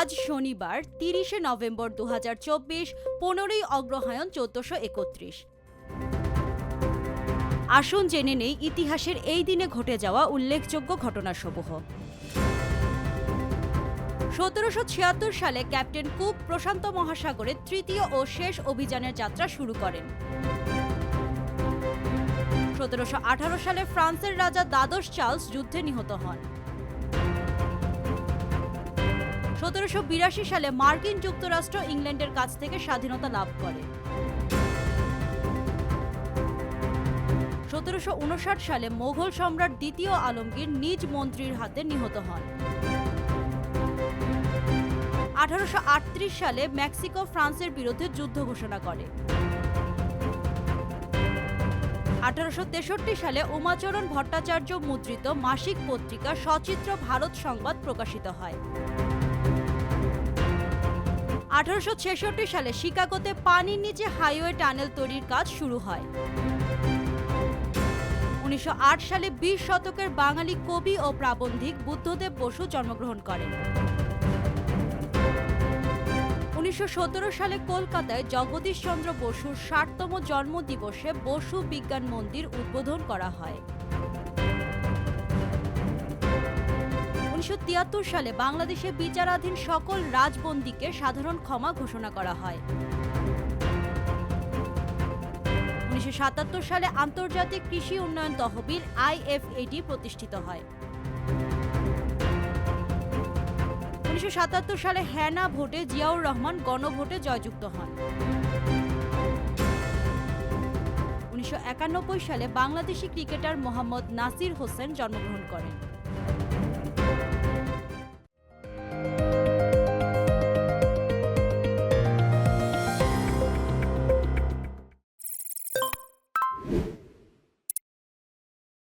আজ শনিবার, তিরিশে নভেম্বর দু হাজার চব্বিশ, পনেরোই অগ্রহায়ণ চোদ্দশো একত্রিশ। আসুন জেনে নেই ইতিহাসের এই দিনে ঘটে যাওয়া উল্লেখযোগ্য ঘটনাসমূহ। সতেরোশো ছিয়াত্তর সালে ক্যাপ্টেন কুক প্রশান্ত মহাসাগরে তৃতীয় ও শেষ অভিযানের যাত্রা শুরু করেন। সতেরোশো আঠারো সালে ফ্রান্সের রাজা দ্বাদশ চার্লস যুদ্ধে নিহত হন। সতেরোশো বিরাশি সালে মার্কিন যুক্তরাষ্ট্র ইংল্যান্ডের কাছ থেকে স্বাধীনতা লাভ করে। সতেরোশো উনষাট সালে মোঘল সম্রাট দ্বিতীয় আলমগীর নিজ মন্ত্রীর হাতে নিহত হন। আঠারোশো আটত্রিশ সালে মেক্সিকো, ফ্রান্সের বিরুদ্ধে যুদ্ধ ঘোষণা করে। আঠারোশো তেষট্টি সালে উমাচরণ ভট্টাচার্য মুদ্রিত মাসিক পত্রিকা সচিত্র ভারত সংবাদ প্রকাশিত হয়। আঠারোশো ছেষট্টি সালে শিকাগোতে পানির নিচে হাইওয়ে টানেল তৈরির কাজ শুরু হয়। উনিশশো আট সালে বিশ শতকের বাঙালি কবি ও প্রাবন্ধিক বুদ্ধদেব বসু জন্মগ্রহণ করেন। উনিশশো সতেরো সালে কলকাতায় জগদীশ চন্দ্র বসুর ষাটতম জন্মদিবসে বসু বিজ্ঞান মন্দির উদ্বোধন করা হয়। উনিশশো তিয়াত্তর সালে বাংলাদেশে বিচারাধীন সকল রাজবন্দীকে সাধারণ ক্ষমা ঘোষণা করা হয়। উনিশশো সাতাত্তর সালে আন্তর্জাতিক কৃষি উন্নয়ন তহবিল আইএফএডি প্রতিষ্ঠিত হয়। উনিশশো সাতাত্তর সালে হ্যানা ভোটে জিয়াউর রহমান গণভোটে জয়যুক্ত হন। উনিশশো একানব্বই সালে বাংলাদেশি ক্রিকেটার মোহাম্মদ নাসির হোসেন জন্মগ্রহণ করেন।